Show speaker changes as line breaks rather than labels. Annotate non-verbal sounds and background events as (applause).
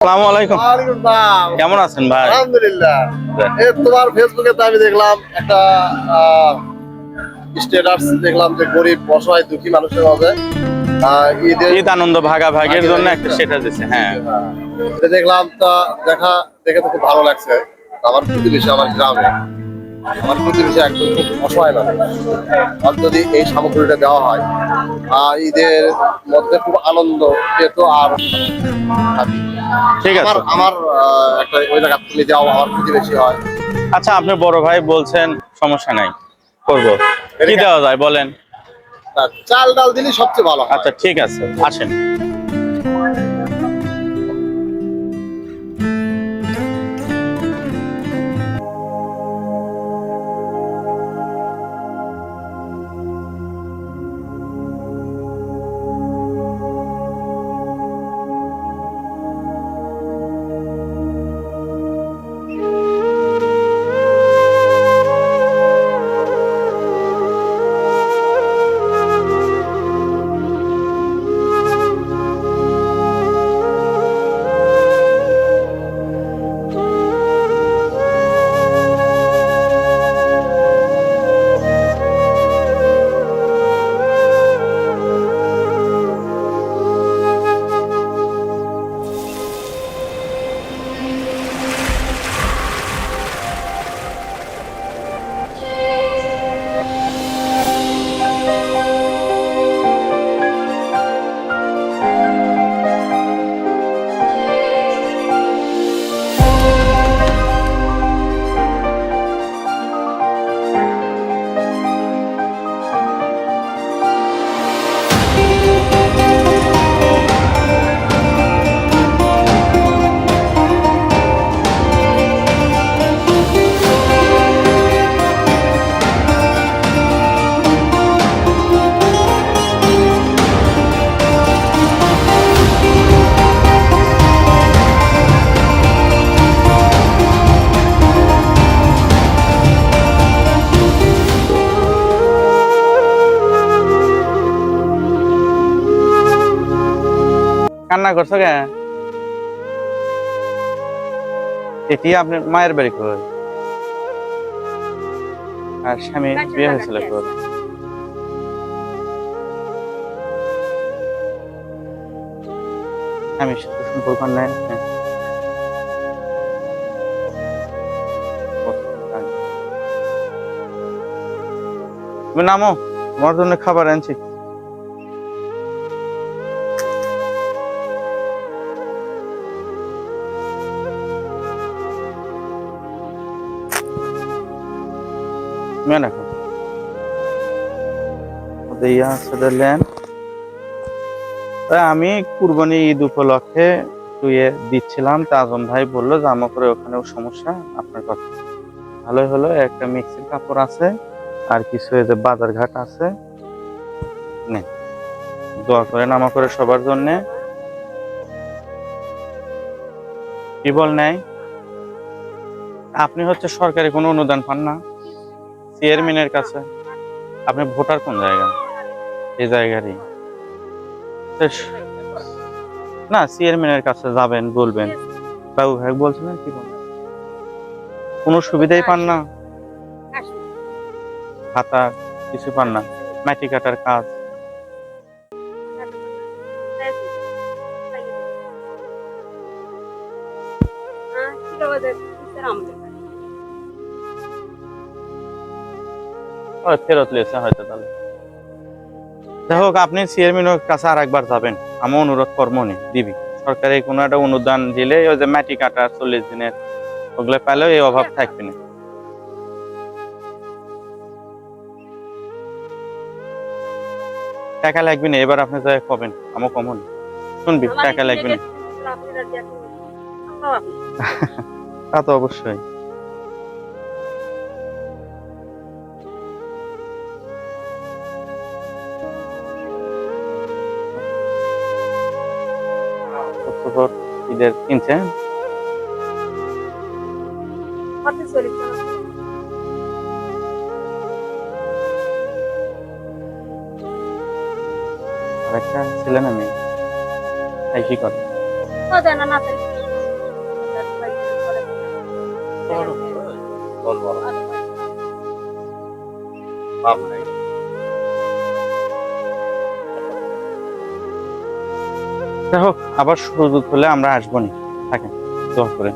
আসসালামু আলাইকুম। কেমন আছেন ভাই?
আলহামদুলিল্লাহ। তোমার ফেসবুকে তো আমি দেখলাম একটা স্ট্যাটাস দেখলাম যে গরিব অসহায় দুঃখী মানুষের মাঝে
ঈদ আনন্দ ভাগাভাগির জন্য একটা সেটা দিছে হ্যাঁ।
দেখলাম তা দেখা দেখে তো খুব ভালো লাগছে। আমার প্রতিবেশী আমার গ্রামে আমার প্রতিবেশী একদম খুব অসহায় মানুষ। আর যদি এই সামগ্রীটা দেওয়া হয় ঈদের মধ্যে খুব আনন্দ পেত আর।
ঠিক আছে।
আমার একটা ওই জায়গা তুলে যাও আমার বেশি হয়।
আচ্ছা আপনি বড় ভাই বলছেন সমস্যা নাই করব। কি দেওয়া যায় বলেন?
চাল ডাল দিলে সবচেয়ে ভালো
আচ্ছা ঠিক আছে আসেন। কান্না করছ কে? এটি আপনার মায়ের বাড়ি কই? আর স্বামী বিয়ে হয়েছিল কই? স্বামীর সাথে সম্পর্ক নাই? হ্যাঁ। নামো তোমার জন্য খাবার আনছি। ইয়া সেদারল্যান্ড আমি কুরবানি ঈদ উপলক্ষে টুয়ে দিচ্ছিলাম তা আজম ভাই বলল যে আমার করে ওখানেও সমস্যা আপনার কথা ভালোই হলো একটা মিক্সির কাপড় আছে আর কিছু এই যে বাজার ঘাট আছে নে দোয়া করেন আমার করে সবার জন্য কি বল নাই আপনি হচ্ছে সরকারি কোনো অনুদান পান না চেয়ারম্যানের কাছে। আপনি ভোটার কোন জায়গা? এই জায়গারই। না চেয়ারম্যানের কাছে যাবেন বলবেন। বাবু ভাই বলছিলেন কি বলবেন কোনো সুবিধাই পান না? খাতা কিছু পান না? মাটি কাটার কাজ। ও, ফেরত লিয়েছে হয়তো তাহলে। যাই হোক আপনি চেয়ারম্যানের কাছে আর একবার যাবেন। আমি অনুরোধ করব নি দিবি। সরকারি কোনো একটা অনুদান দিলে ওই যে মাটি কাটা চল্লিশ দিনের ওগুলো পেলেও এই অভাব থাকবে না। টাকা লাগবে না এবার আপনি যাই কবেন আমও কমন শুনবি টাকা লাগবে না। (laughs) তা তো অবশ্যই। বছর ঈদের কিনছে। আরেকটা ছিলেন আমি তাই কি করে?
বল বল। বাপ নাই।
যাই হোক আবার সুযোগ হলে আমরা আসব না। থাকেন দোয়া করে।